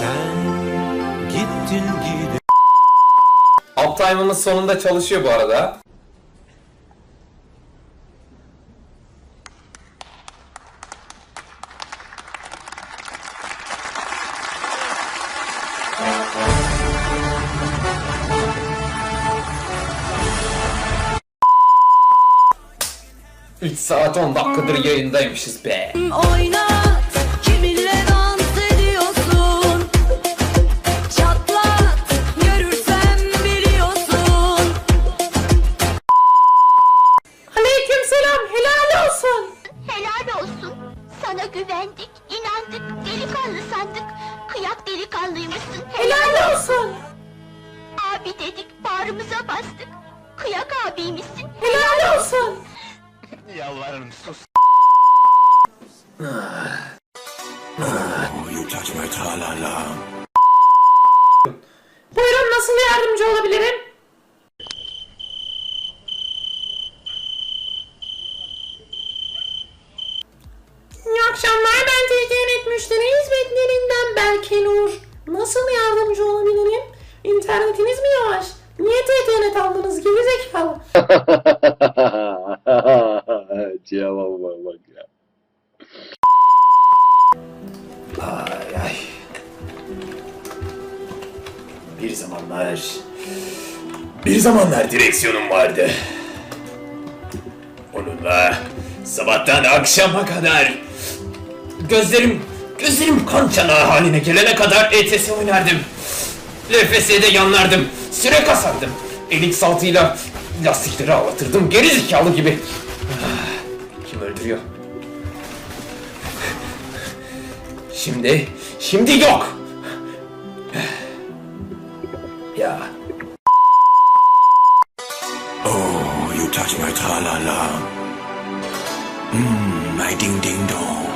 Sen gittin gide. Uptime'ımız sonunda çalışıyor bu arada. Üç saat on dakikadır hmm. yayındaymışız be. Hmm, oyna. Sana güvendik, inandık, delikanlı sandık. Kıyak delikanlıymışsın. Helal olsun. Abi dedik, bağrımıza bastık. Kıyak abiymişsin. Helal olsun. Yalvarırım sus. You touch my tra-la-la. Buyurun nasıl yardımcı olabilirim? İnternetiniz mi yavaş? Niye TTNet aldınız gerizekalı? Cevaba bak ya. Ay ay. Bir zamanlar... Bir zamanlar direksiyonum vardı. Onunla sabahtan akşama kadar gözlerim gözlerim kan çanağı haline gelene kadar ETS oynardım. LFS'de yanlardım. Süre kasardım. Elik saltıyla lastikleri ağlatırdım. Geri zekalı gibi. Ah, Kim öldürüyor? Şimdi, şimdi yok. Ya, Oh, you touch my tra-la-la. Mmm, my ding ding dong.